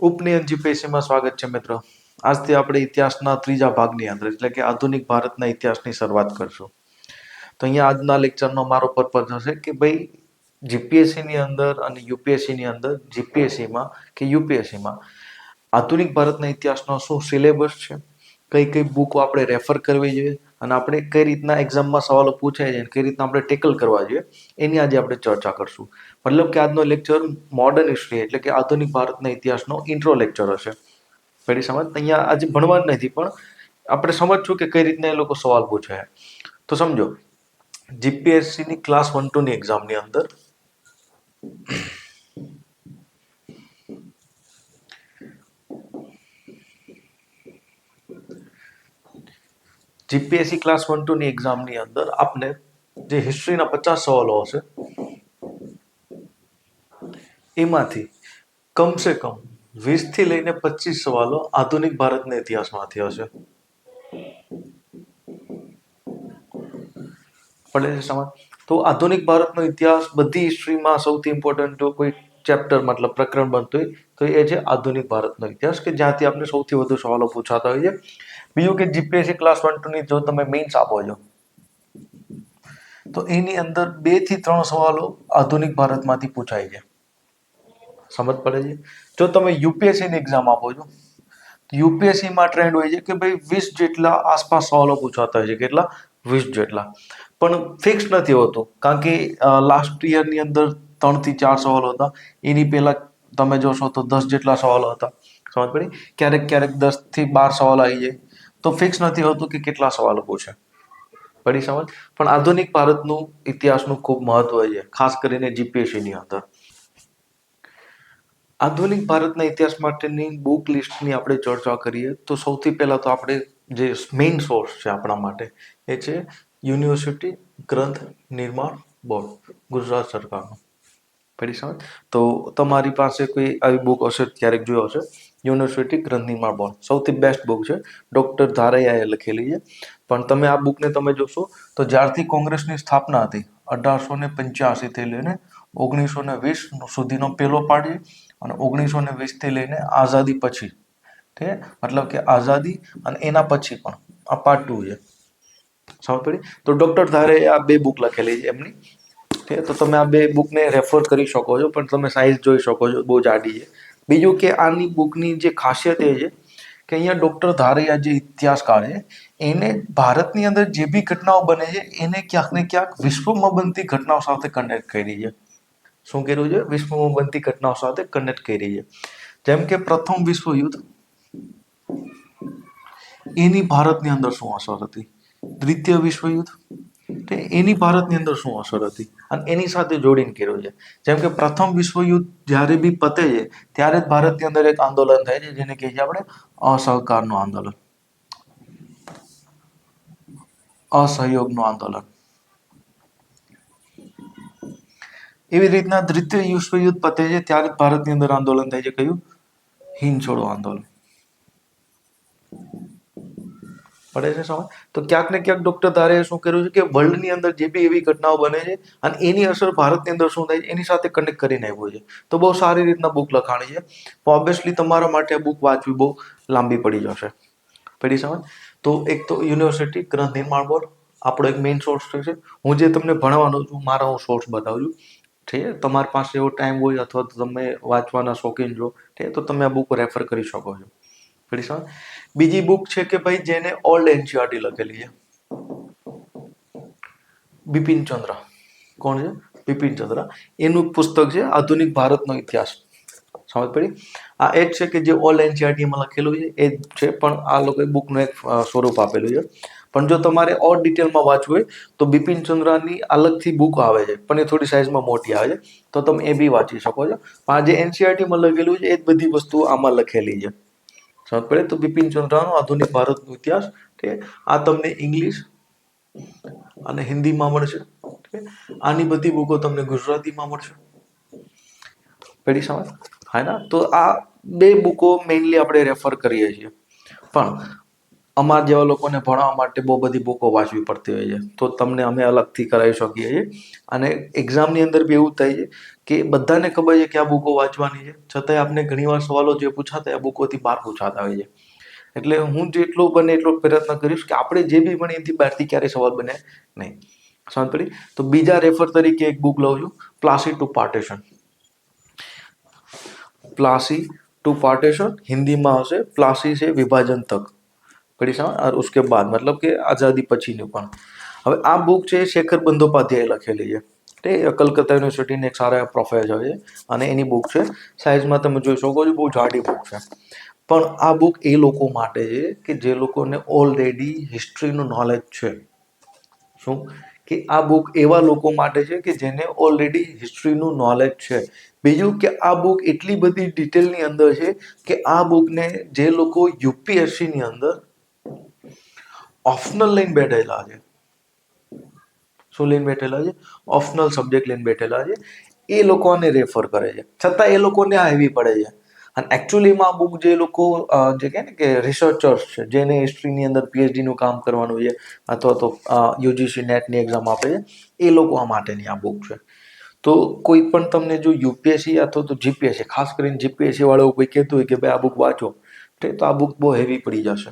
ઉપનયન જીપીએસસીમાં સ્વાગત છે મિત્રો. આજથી આપણે ઇતિહાસના ત્રીજા ભાગની અંદર, એટલે કે આધુનિક ભારતના ઇતિહાસની શરૂઆત કરશું. તો અહીંયા આજના લેક્ચરનો મારો પર્પઝ હશે કે ભાઈ, જીપીએસસીની અંદર અને યુપીએસસીની અંદર, જીપીએસસીમાં કે યુપીએસસીમાં, આધુનિક ભારતના ઇતિહાસનો શું સિલેબસ છે? કઈ કઈ બુકો આપણે રેફર કરવી જોઈએ? અને આપણે કઈ રીતના એક્ઝામમાં સવાલો પૂછાય છે કઈ રીતના આપણે ટેકલ કરવા જોઈએ, એની આજે આપણે ચર્ચા કરશું. મતલબ કે આજનો લેક્ચર મોડર્ન હિસ્ટ્રી એટલે કે આધુનિક ભારતના ઇતિહાસનો ઇન્ટ્રો લેક્ચર હશે. પેલી સમજ? અહીંયા આજે ભણવાનું નથી, પણ આપણે સમજશું કે કઈ રીતના એ લોકો સવાલ પૂછે તો સમજો જીપીએસસીની ક્લાસ વન ટુની એક્ઝામની અંદર જીપીએસસી ક્લાસ વન ટુની એક્ઝામની અંદર આપને જે હિસ્ટ્રીના પચાસ સવાલો હશે, એમાંથી કમસે કમ વીસથી લઈને પચીસ સવાલો આધુનિક ભારતના ઇતિહાસમાંથી હશે. પડે છે સમજ. તો આધુનિક ભારતનો ઇતિહાસ બધી હિસ્ટ્રીમાં સૌથી ઇમ્પોર્ટન્ટ જો કોઈ ચેપ્ટર મતલબ પ્રકરણ બનતું હોય, તો એ છે આધુનિક ભારતનો ઇતિહાસ, કે જ્યાંથી આપણે સૌથી વધુ સવાલો પૂછાતા હોય છે. બીજું કે જીપીએસસી ક્લાસ વન ટુની જો તમે મેઇન્સ આપો છો, તો એની અંદર બેથી ત્રણ સવાલો આધુનિક ભારતમાંથી પૂછાય છે. સમજ પડે છે? જો તમે યુપીએસસીની એક્ઝામ આપો છો યુપીએસસીમાં ટ્રેન્ડ હોય છે કે ભાઈ વીસ જેટલા આસપાસ સવાલો પૂછાતા હોય છે, કેટલા? વીસ જેટલા. પણ ફિક્સ નથી હોતું, કારણ કે લાસ્ટ યરની અંદર ત્રણથી ચાર સવાલો હતા, એની પહેલાં તમે જોશો તો દસ જેટલા સવાલો હતા. સમજ પડી? ક્યારેક ક્યારેક દસથી બાર સવાલ આવી જાય. તો ફિક્સ નથી હોતું કે કેટલા સવાલો પૂછે પડી સમજ? પણ આધુનિક ભારતનું ઇતિહાસનું ખૂબ મહત્વ છે, ખાસ કરીને જીપીએસસીની અંદર. આધુનિક ભારતના ઇતિહાસ માટેની બુક લિસ્ટની આપણે ચર્ચા કરીએ, તો સૌથી પહેલાં તો આપણે જે મેઇન સોર્સ છે આપણા માટે, એ છે યુનિવર્સિટી ગ્રંથ નિર્માણ બોર્ડ, ગુજરાત સરકારનું. પડી સમજ તો તમારી પાસે કોઈ આવી બુક હશે ક્યારેક જોયો હશે? યુનિવર્સિટી ગ્રંથ નિર્માણ બોર્ડ સૌથી બેસ્ટ બુક છે. ડૉક્ટર ધારૈયાએ લખેલી છે. પણ તમે આ બુકને તમે જોશો તો જ્યારથી કોંગ્રેસની સ્થાપના હતી, અઢારસો ને પંચ્યાસીથી લઈને ઓગણીસો ને વીસ સુધીનો પહેલો પાડી અને ઓગણીસો ને વીસથી લઈને આઝાદી પછી. ઠીક મતલબ કે આઝાદી અને એના પછી પણ આ પાર્ટ ટુ છે. સમજ પડી? તો ડૉક્ટર ધારે આ બે બુક લખેલી છે એમની. છે, તો તમે આ બે બુકને રેફર કરી શકો છો, પણ તમે સાઇઝ જોઈ શકો છો, બહુ જાડી છે. બીજું કે આની બુકની જે ખાસિયત એ છે કે અહીંયા ડૉક્ટર ધારૈયા જે ઇતિહાસકાર છે એને ભારતની અંદર જે બી ઘટનાઓ બને છે, એને ક્યાંક ને ક્યાંક વિશ્વમાં બનતી ઘટનાઓ સાથે કનેક્ટ કરી છે. શું કર્યું છે? વિશ્વમાં બનતી ઘટનાઓ સાથે કનેક્ટ કરી છે. જેમ કે પ્રથમ વિશ્વયુદ્ધ એની ભારતની અંદર શું અસર હતી? દ્વિતીય વિશ્વ તે એની ભારતની અંદર શું અસર હતી? અને એની સાથે જોડીને કર્યું છે. જેમ કે પ્રથમ વિશ્વ યુદ્ધ જ્યારે બી પતે છે, ત્યારે જ ભારતની અંદર એક આંદોલન થાય છે, જેને કહીએ છીએ આપણે અસહકારનું આંદોલન. અસહયોગનું આંદોલન. એવી રીતના દ્વિતીય વિશ્વયુદ્ધ પતે છે, ત્યારે જ ભારતની અંદર આંદોલન થાય છે કયું હિંદ છોડો આંદોલન. પડે છે સમય? તો ક્યાંક ને ક્યાંક ડોક્ટર ધારે શું કર્યું છે કે વર્લ્ડની અંદર જે બી એવી ઘટનાઓ બને છે અને એની અસર ભારતની અંદર શું થાય છે? એની સાથે કનેક્ટ કરીને આવ્યું છે. તો બહુ સારી રીતના બુક લખાણી છે. ઓબ્વિયસલી તમારા માટે આ બુક વાંચવી બહુ લાંબી પડી જશે. પડી સમજ? તો એક તો યુનિવર્સિટી ગ્રંથ નિર્માણ બોર્ડ આપણો એક મેઇન સોર્સ છે. હું જે તમને ભણવાનો છું, મારા હું સોર્સ બતાવું છું. છે? તમારી પાસે એવો ટાઈમ હોય અથવા તમે વાંચવાના શોખીન છો. તો તમે આ બુક રેફર કરી શકો છો. પડી બીજી બુક છે કે ભાઈ જેને ઓલ્ડ એનસીઆરટી લખેલી છે. બિપિન ચંદ્ર. કોણ છે? બિપિન ચંદ્ર. એનું પુસ્તક છે, આધુનિક ભારતનો ઇતિહાસ. સમજ પડી? આ એ જ છે કે જે ઓલ્ડ એનસીઆરટીમાં લખેલું છે, એ છે, પણ આ લોકોએ બુકનું એક સ્વરૂપ આપેલું છે. પણ જો તમારે ઓર ડિટેલમાં વાંચવું હોય, તો બિપિન ચંદ્રની અલગથી બુક આવે છે, પણ એ થોડી સાઇઝમાં મોટી આવે છે. તો તમે એ બી વાંચી શકો છો. પણ આ જે એનસીઆરટીમાં લખેલું છે, એ જ બધી વસ્તુઓ આમાં લખેલી છે. પડે તો બિપિન ચંદ્રાનો આધુનિક ભારતનો ઇતિહાસ ઠીક આ તમને ઇંગ્લિશ અને હિન્દીમાં મળશે આની બધી બુકો તમને ગુજરાતીમાં મળશે. પેઢી સમજ હા, ના? તો આ બે બુકો મેઇનલી આપણે રેફર કરીએ છીએ. પણ અમારા જેવા લોકોને ભણવા માટે બહુ બધી બુકો વાંચવી પડતી હોય છે. તો તમને અમે અલગથી કરાવી શકીએ છીએ. અને એક્ઝામની અંદર બી એવું થાય છે કે બધાને ખબર છે કે આ બુકો વાંચવાની છે છતાંય આપણે ઘણીવાર સવાલો જે પૂછાતા એ બુકોથી બહાર પૂછાતા હોય છે એટલે હું જેટલો બને એટલો પ્રયત્ન કરીશ કે આપણે જે બી ભણીએ એથી બહારથી ક્યારેય સવાલ બને નહીં સમજ પડી તો બીજા રેફર તરીકે એક બુક લઉં છું Plassey to partition Plassey to partition Hindi में આવશે પ્લાસી છે વિભાજન તક પડી સમજ और उसके बाद मतलब કે આઝાદી પછીનું પણ હવે આ બુક છે એ શેખર બંદોપાધ્યાય લખેલી છે તે કલકત્તા યુનિવર્સિટીને એક સારા પ્રોફેસર છે અને એની બુક છે. સાઇઝમાં તમે જોઈ શકો છો, બહુ જાડી બુક છે. પણ આ બુક એ લોકો માટે છે કે જે લોકોને ઓલરેડી હિસ્ટ્રીનું નોલેજ છે. શું? કે આ બુક એવા લોકો માટે છે કે જેને ઓલરેડી હિસ્ટ્રીનું નોલેજ છે. બીજું કે આ બુક એટલી બધી ડિટેલની અંદર છે કે આ બુકને જે લોકો યુપીએસસીની અંદર ઓપ્શનલ લઈને બેઠેલા છે. શું લઈને બેઠેલા છે? ઓપ્શનલ સબ્જેક્ટ લઈને બેઠેલા છે. એ લોકોને રેફર કરે છે. છતાં એ લોકોને આ હેવી પડે છે. અને એકચ્યુઅલીમાં આ બુક જે લોકો જે કહે ને કે રિસર્ચર્સ છે, જેને હિસ્ટ્રીની અંદર પીએચડીનું કામ કરવાનું છે, અથવા તો યુજીસી નેટની એક્ઝામ આપે છે, એ લોકો આ માટેની આ બુક છે. તો કોઈ પણ તમને જો યુપીએસસી અથવા તો જીપીએસસી ખાસ કરીને જીપીએસસી વાળો કોઈ કહેતું હોય કે, ભાઈ આ બુક વાંચો, તે તો આ બુક બહુ હેવી પડી જશે.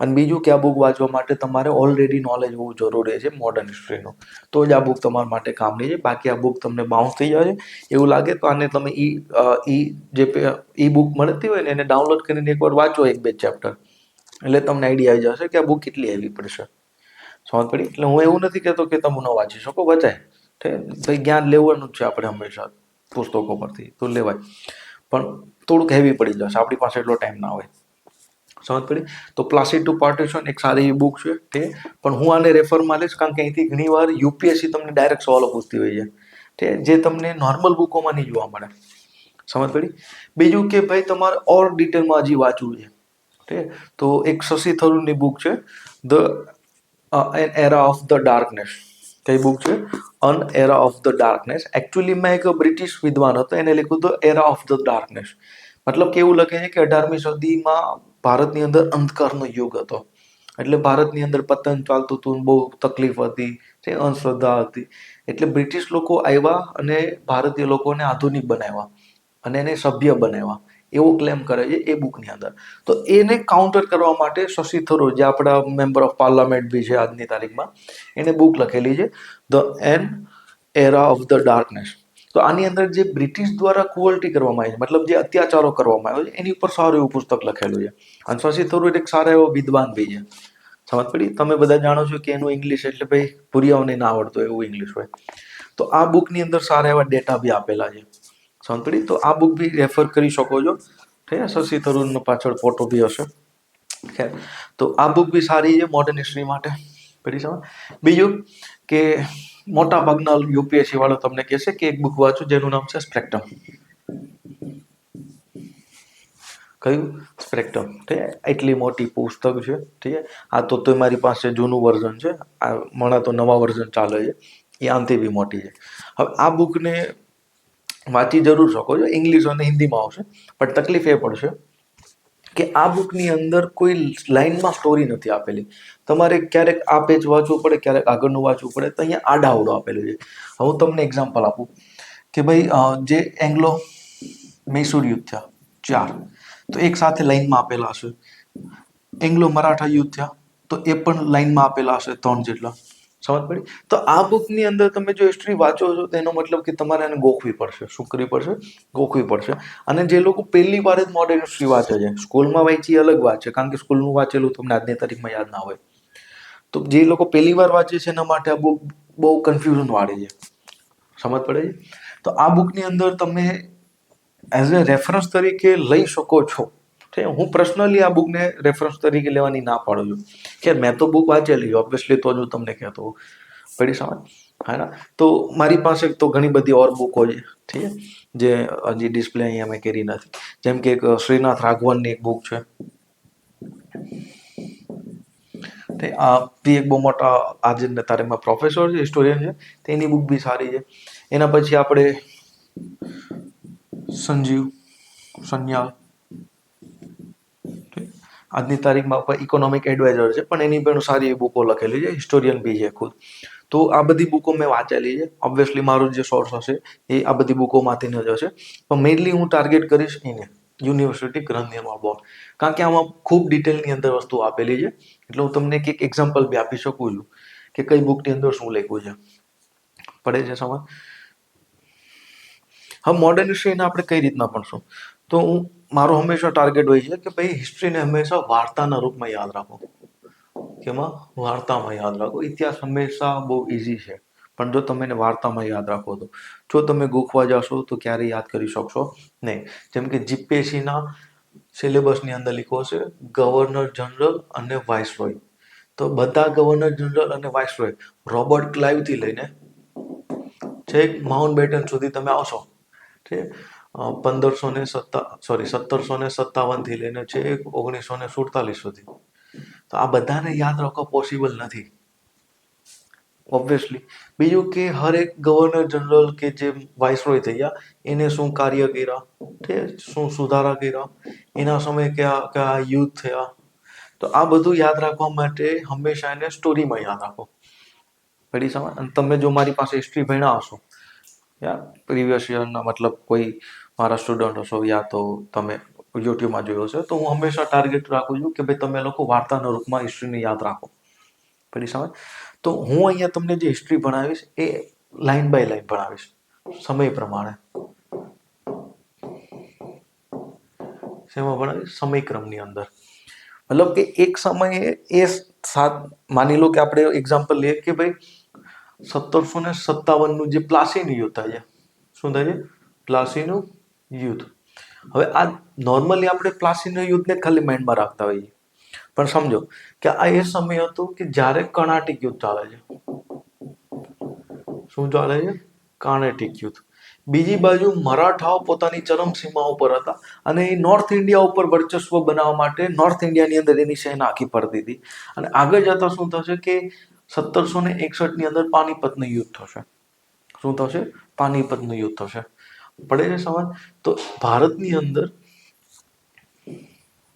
અને બીજું કે આ બુક વાંચવા માટે તમારે ઓલરેડી નોલેજ હોવું જરૂરી છે મોડર્ન હિસ્ટ્રીનું તો જ આ બુક તમારા માટે કામની છે. બાકી આ બુક તમને બાઉન્સ થઈ જાય એવું લાગે તો આને તમે ઈ ઈ જે ઈ બુક મળતી હોય ને એને ડાઉનલોડ કરીને એકવાર વાંચો એક બે ચેપ્ટર એટલે તમને આઈડિયા આવી જશે કે આ બુક કેટલી હેવી પડશે. સમજ પડી? એટલે હું એવું નથી કહેતો કે તમે ન વાંચી શકો, વચાય. ભાઈ જ્ઞાન લેવાનું જ છે આપણે હંમેશા પુસ્તકો પરથી. તો લેવાય. પણ થોડુંક હેવી પડી જશે. આપણી પાસે એટલો ટાઈમ ના હોય. સમજ પડી તો પ્લાસી ટુ પાર્ટીશન એક સારી બુક છે તે. પણ હું આને રેફરમાં લઈશ કારણ કે અહીંથી ઘણીવાર યુપીએસસી તમને ડાયરેક્ટ સવાલો પૂછતી હોય છે. તે જે તમને નોર્મલ બુકોમાં નહીં જોવા મળે. સમજ પડી? બીજું કે ભાઈ તમારે ઓર ડિટેલમાં હજી વાંચવું છે. ઠીક તો એક શશી થરૂરની બુક છે. The an era of the darkness કઈ બુક છે? An era of the darkness એકચ્યુઅલીમાં એક બ્રિટિશ વિદ્વાન હતો, એને લખ્યું હતું એરા ઓફ ધ ડાર્કનેસ મતલબ કે એવું લખે છે કે અઢારમી સદીમાં ભારતની અંદર અંધકારનો યુગ હતો. એટલે ભારતની અંદર પતન ચાલતું હતું બહુ તકલીફ હતી તે અંધશ્રદ્ધા હતી. એટલે બ્રિટિશ લોકો આવ્યા અને ભારતીય લોકોને આધુનિક બનાવ્યા અને એને સભ્ય બનાવ્યા. એવો ક્લેમ કરે છે એ બુકની અંદર. તો એને કાઉન્ટર કરવા માટે શશી થરૂર, જે આપણા મેમ્બર ઓફ પાર્લામેન્ટ બી છે આજની તારીખમાં, એને બુક લખેલી છે the an era of the darkness તો આની અંદર જે બ્રિટિશ દ્વારા ક્રુઅલ્ટી કરવામાં આવી છે, મતલબ જે અત્યાચારો કરવામાં આવ્યો છે, એની ઉપર સારું એવું પુસ્તક લખેલું છે. અને શશી થરૂર એક સારા એવો વિદ્વાન બી છે. સમજ પડી? તમે બધા જાણો છો કે એનું ઇંગ્લિશ એટલે ભાઈ ભૂરિયાઓને ના આવડતું એવું ઇંગ્લિશ હોય. તો આ બુકની અંદર સારા એવા ડેટા બી આપેલા છે. સમજ પડી? તો આ બુક બી રેફર કરી શકો છો. ઠીક શશી થરૂરનો પાછળ ફોટો બી હશે. ખેર તો આ બુક બી સારી છે મોડર્ન હિસ્ટ્રી માટે. પડી સમજ? બીજું કે મોટા ભાગના યુપીએસસી વાળો તમને કહેશે કે એક બુક વાંચો જેનું નામ છે સ્પ્રેક્ટમ કયું? સ્પ્રેક્ટમ ઠીક એટલી મોટી પુસ્તક છે. ઠીક આ તો તો મારી પાસે જૂનું વર્ઝન છે. આ હમણાં તો નવા વર્ઝન ચાલે છે. એ આનથી બી મોટી છે. હવે આ બુકને વાંચી જરૂર શકો છો. ઇંગ્લિશ અને હિન્દીમાં આવશે. પણ તકલીફ એ પડશે કે આ બુકની અંદર કોઈ લાઇનમાં સ્ટોરી નથી આપેલી. તમારે ક્યારેક આ પેજ વાંચવું પડે, ક્યારેક આગળનું વાંચવું પડે, તો અહીંયા આડાવડો આપેલું છે. હું તમને એક્ઝામ્પલ આપું કે ભાઈ જે એંગ્લો મૈસૂર યુદ્ધ થયા, ચાર. તો એક સાથે લાઇનમાં આપેલા હશે. એંગ્લો મરાઠા યુદ્ધ થયા, તો એ પણ લાઇનમાં આપેલા હશે ત્રણ જેટલા. સમજ પડી? તો આ બુકની અંદર તમે જો હિસ્ટ્રી વાંચો છો, તો એનો મતલબ કે તમારે એને ગોખવી પડશે, શું કરવી પડશે? ગોખવી પડશે. અને જે લોકો પહેલી વાર જ મોડર્ન હિસ્ટ્રી વાંચે છે, સ્કૂલમાં વાંચી અલગ છે કારણ કે સ્કૂલનું વાંચેલું તમને આજની તારીખમાં યાદ ના હોય. તો જે લોકો પહેલી વાર વાંચે છે, એના માટે આ બુક બહુ કન્ફ્યુઝન વાળી છે. સમજ પડે? છે તો આ બુકની અંદર તમે એઝ અ રેફરન્સ તરીકે લઈ શકો છે. હું પર્સનલી આ બુકને રેફરન્સ તરીકે લેવાની ના પાડું છું. કે મેં તો બુક વાંચેલી ઓબ્વિયસલી તો જ હું તમને કહેતો. પડી સમજ હા ના? તો મારી પાસે તો ઘણી બધી ઓર બુકો છે, ઠીક જે હજી ડિસ્પ્લે અહીંયા મેં કરી નથી. જેમ કે એક, શ્રીનાથ રાઘવનની એક બુક છે. તે આ બી એક બહુ મોટા આજે તારીખમાં પ્રોફેસર છે હિસ્ટોરિયન છે તેની બુક બી સારી છે. એના પછી આપણે સંજીવ સન્યાલ. આજની તારીખમાં ઇકોનોમિક એડવાઇઝર છે, પણ એની પણ સારી બુકો લખેલી છે હિસ્ટોરિયન બી છે ખુદ. તો આ બધી બુકો મેં વાંચેલી છે. ઓબ્વિયસલી મારું જે સોર્સ હશે, એ આ બધી બુકોમાંથી જ હશે. પણ મેઇનલી હું ટાર્ગેટ કરીશ એને યુનિવર્સિટી ગ્રંથ નિર્માણ બોર્ડ કારણ કે આમાં ખૂબ ડિટેલની અંદર વસ્તુ આપેલી છે. એટલે હું તમને એક એક્ઝામ્પલ બી આપી શકું છું, કે કઈ બુકની અંદર શું લખ્યું છે. પડે છે સમજ? હવે મોડર્ન હિસ્ટ્રીને આપણે કઈ રીતના ભણશું? તો હું મારો હંમેશા ટાર્ગેટ હોય છે કે ભાઈ હિસ્ટ્રીને હંમેશા વાર્તાના રૂપમાં યાદ રાખો. કેમાં? વાર્તામાં યાદ રાખો. ઇતિહાસ હંમેશા બહુ ઇઝી છે. પણ જો તમે એને વાર્તામાં યાદ રાખો તો. જો તમે ગોખવા જશો તો ક્યારે યાદ કરી શકશો? નહીં. જેમ કે જીપીએસસીના સિલેબસની અંદર લીખો છે ગવર્નર જનરલ અને વાઇસરોય તો બધા ગવર્નર જનરલ અને વાઇસરોય રોબર્ટ ક્લાઇવથી લઈને છેક માઉન્ટ બેટન સુધી તમે આવશો. છે પંદરસો ને સત્તા સોરી સત્તરસો ને સત્તાવનથી લઈને છે ઓગણીસો ને સુડતાલીસ સુધી. તો આ બધાને યાદ રાખવા પોસિબલ નથી. ઓબ્વિયસલી બીજું કે હરેક ગવર્નર જનરલ કે જે વાઇસરોય થયા એને શું કાર્ય કર્યા? છે શું સુધારા કર્યા? એના સમયે કયા કયા યુદ્ધ થયા? તો આ બધું યાદ રાખવા માટે હંમેશા એને સ્ટોરીમાં યાદ રાખો. પડી સમજ અને તમે જો મારી પાસે હિસ્ટ્રી ભણ્યા હશો, યા પ્રીવિયસ યરના મતલબ કોઈ મારા સ્ટુડન્ટ હશો યા તો તમે યુટ્યુબમાં જોયો છે, તો હું હંમેશા ટાર્ગેટ રાખું છું કે ભાઈ તમે લોકો વાર્તાના રૂપમાં હિસ્ટ્રીને યાદ રાખો. પેલી સમય તો હું અહીંયા તમને જે હિસ્ટ્રી ભણાવીશ એ લાઈન બાય લાઈન ભણાવીશ, સમય પ્રમાણે. શેમાં ભણાવીશ? સમયક્રમની અંદર. મતલબ કે એક સમયે એ સાત, માની લો કે આપણે એક્ઝામ્પલ લઈએ કે ભાઈ સત્તરસો ને સત્તાવનનું જે પ્લાસીનું યુદ્ધ થાય છે, શું થાય છે? પ્લાસીનું યુદ્ધ. હવે આ નોર્મલી આપણે પ્લાસીનો યુદ્ધને ખાલી માઇન્ડમાં રાખતા હોઈએ. પણ સમજો કે આ એ સમય હતો કે જ્યારે કર્ણાટિક યુદ્ધ ચાલે છે. શું ચાલે છે? કર્ણાટિક યુદ્ધ. બીજી બાજુ મરાઠાઓ પોતાની ચરમસીમા ઉપર હતા અને એ નોર્થ ઇન્ડિયા ઉપર વર્ચસ્વ બનાવવા માટે નોર્થ ઇન્ડિયાની અંદર એની સેના આખી પડતી હતી અને આગળ જતા શું થશે કે સત્તરસો ને એકસઠની અંદર પાનીપતનું યુદ્ધ થશે. શું થશે? પાનીપતનું યુદ્ધ થશે. પડે છે સમજ તો ભારતની અંદર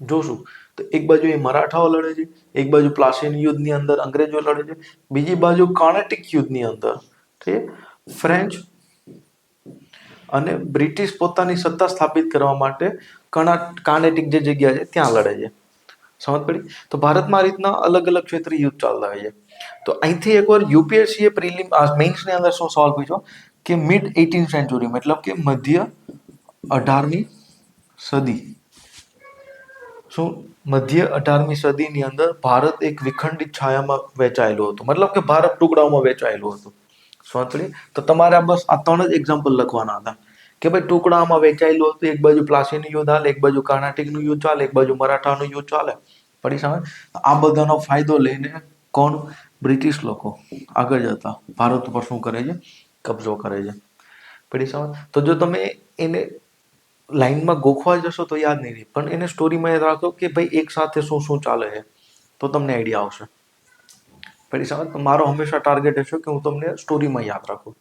જોશું. તો એક બાજુ એ મરાઠાઓ લડે છે, એક બાજુ પ્લાસીન યુદ્ધની અંદર અંગ્રેજો લડે છે, બીજી બાજુ કર્ણાટિક યુદ્ધની અંદર. છે ફ્રેન્ચ અને બ્રિટિશ પોતાની સત્તા સ્થાપિત કરવા માટે કાર્નેટિક જે જગ્યા છે ત્યાં લડે છે. સમજ પડી? તો ભારતમાં આ રીતના અલગ અલગ ક્ષેત્રે યુદ્ધ ચાલતા હોય છે. તો અહીંથી એકવાર યુપીએસસીએ પ્રિલિમ મેઇન્સની અંદર શું સવાલ પૂછ્યો? કે મિડ એટીન સેન્ચુરી મતલબ કે મધ્ય અઢારમી સદી. શું મધ્ય અઢારમી સદીની અંદર ભારત એક વિખંડિત છાયામાં વહેંચાયેલું હતું. મતલબ કે ભારત ટુકડાઓમાં વહેંચાયેલું હતું. સમજ તો તમારે આ બસ આ ત્રણ જ એક્ઝામ્પલ લખવાના હતા. કે ભાઈ ટુકડામાં વહેંચાયેલું હતું, એક બાજુ પ્લાસીનું યુદ્ધ હાલે, એક બાજુ કર્ણાટિકનું યુદ્ધ ચાલે, એક બાજુ મરાઠાનું યુદ્ધ ચાલે. પડી સામે આ બધાનો ફાયદો લઈને કોણ? બ્રિટિશ લોકો આગળ જતા. ભારત ઉપર શું કરે છે? કબજો કરે છે. પડી સમજ? તો જો તમે એને લાઈનમાં ગોખવા જશો તો યાદ નહીં રહે. પણ એને સ્ટોરીમાં યાદ રાખો કે ભાઈ એક સાથે શું શું ચાલે છે, તો તમને આઈડિયા આવશે. પડી સમજ? મારો હંમેશા ટાર્ગેટ હશે કે હું તમને સ્ટોરીમાં યાદ રાખું.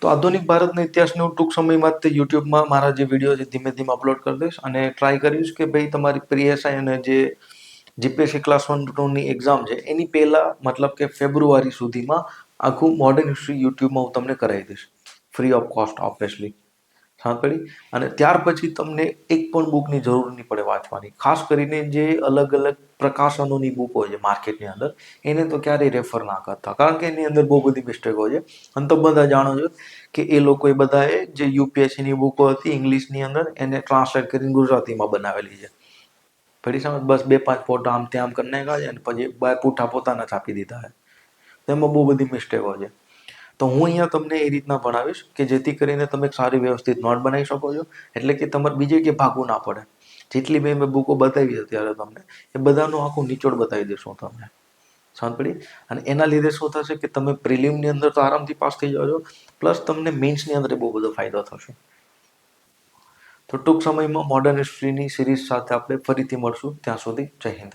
તો આધુનિક ભારતના ઇતિહાસને હું ટૂંક સમયમાં તે યુટ્યુબમાં મારા જે વીડિયો છે ધીમે ધીમે અપલોડ કરી દઈશ અને ટ્રાય કરીશ કે ભાઈ તમારી પીએસઆઈ અને જે જીપીએસસી ક્લાસ વન ટુની એક્ઝામ છે, એની પહેલાં મતલબ કે ફેબ્રુઆરી સુધીમાં આખું મોડર્ન હિસ્ટ્રી યુટ્યુબમાં હું તમને કરાવી દઈશ. ફ્રી ઓફ કોસ્ટ ઓબ્વિયસલી સમજ પડી અને ત્યાર પછી તમને એક પણ બુકની જરૂર નહીં પડે વાંચવાની. ખાસ કરીને જે અલગ અલગ પ્રકાશનોની બુક હોય છે માર્કેટની અંદર, એને તો ક્યારેય રેફર ના કરતા. કારણ કે એની અંદર બહુ બધી મિસ્ટેક હોય છે. અને તો બધા જાણો છો કે એ લોકોએ બધાએ જે યુપીએસસીની બુકો હતી ઇંગ્લિશની અંદર, એને ટ્રાન્સલેટ કરીને ગુજરાતીમાં બનાવેલી છે. ફરી સમજ? બસ બે પાંચ ફોટો આમ ત્યાં આમ કરી નાખ્યા છે અને પછી બાર પૂઠા પોતાના છાપી દીધા છે. તેમાં બહુ બધી મિસ્ટેકો છે. તો હું અહીંયા તમને એ રીતના ભણાવીશ કે જેથી કરીને તમે સારી વ્યવસ્થિત નોટ બનાવી શકો છો. એટલે કે તમારે બીજે કે ભાગવું ના પડે. જેટલી મેં મેં બુકો બતાવી અત્યારે તમને, એ બધાનું આખું નિચોડ બતાવી દઈશું તમને. સમજ અને એના લીધે શું થશે કે તમે પ્રિલિમની અંદર તો આરામથી પાસ થઈ જાઓ છો, પ્લસ તમને મેન્સની અંદર બહુ બધો ફાયદો થશે. તો ટૂંક સમયમાં મોડર્ન હિસ્ટ્રીની સિરીઝ સાથે આપણે ફરીથી મળશું. ત્યાં સુધી જય હિન્દ.